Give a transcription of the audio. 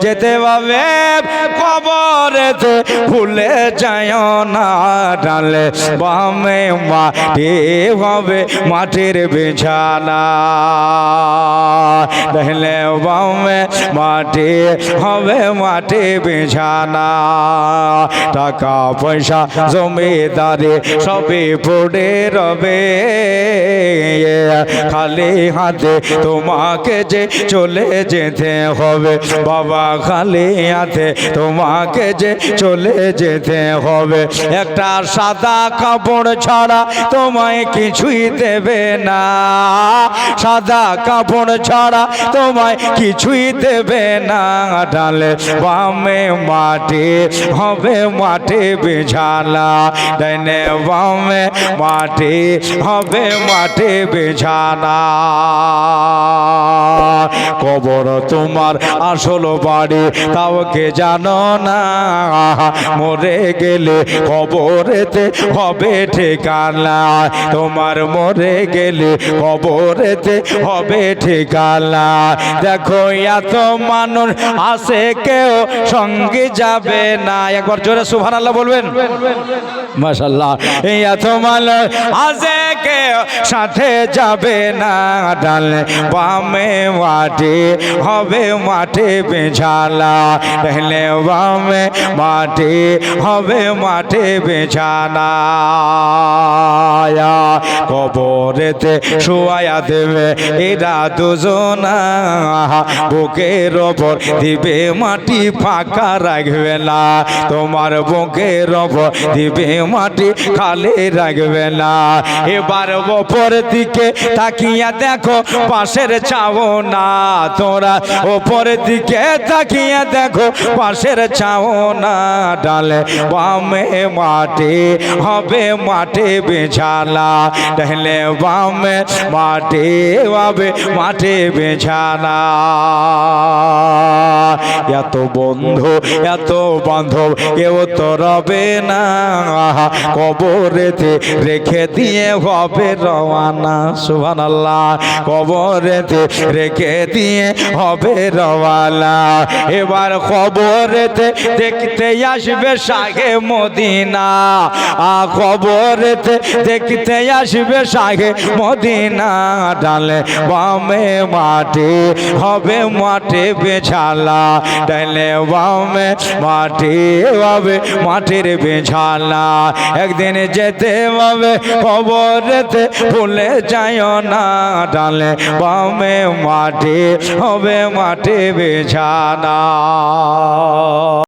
যেতে পাবে কবরেতে ভুলে যায় না, ডালে বামে মাটি হবে, মাটির বিছানা। ডালে বামে মাটি হবে মাটি বিছানা। টাকা পয়সা, জমিদারি সবই পড়ে রবে। খালি হাতে তোমাকে যে চলে যেতে হবে, বাবা খালি হাতে তোমাকে যে চলে যেতে হবে। একটা সাদা কাপড় ছাড়া তোমায় কিছুই দেবে না। সাদা কাপড় ছাড়া তোমায় কিছুই দেবে না। ডালে বামে মাটি হবে মাটি বিছানা ডাইনে বামে মাটি হবে মাটি বিছানা কবর তোমার আসল বাড়ি, তাও কে জানো না? মরে গেলে কবরেতে হবে ঠিকানা। তোমার মরে গেলে কবরেতে হবে ঠিকানা। দেখো, এত মানুষ আসে কেউ সঙ্গে যাবে না। একবার জোরে সুভান আল্লাহ বলবেন। মাশাল্লাহ এই এত মানুষ আসে কেউ সাথে যাবে না। ডালে বামে মাটি হবে মাঠে বেঝালা। ডালে বামে মাঠে হবে মাঠে বিছানা কবরেতে শুয়ায়া দেবে। এরা দুজনা বুকের ওপর দিবে, মাটি ফাঁকা রাখবে না। তোমার বুকের ওপর দিবে, মাটি খালি রাখবে না। এবার ওপর দিকে তাকিয়া দেখো, পাশের চাও না তোরা ওপর দিকে তাকিয়া দেখো, পাশের চাও না ডালে বামে মাটি, হবে মাটি বিছানা। ডালে বামে মাটি হবে মাটি বিছানা এত বন্ধু এত বান্ধব কেউ তো রবে না কবরেতে রেখে দিয়ে হবে রওয়ানা আল্লাহ কবরেতে রেখে দিয়ে হবে রওয়ানা এবার কবরেতে দেখতে আসবে সাগে মদিনা। আ কবরেতে দেখতে আসবে সাগে মদিনা ডালে, বামে মাটি, হবে মাটি বেছালা ডালে, বামে মাটি, হবে মাটির বেছালা একদিন যেতে হবে, কবরেতে ভুলে যাইও না। ডালে, বামে মাটি, হবে মাটি বেছানা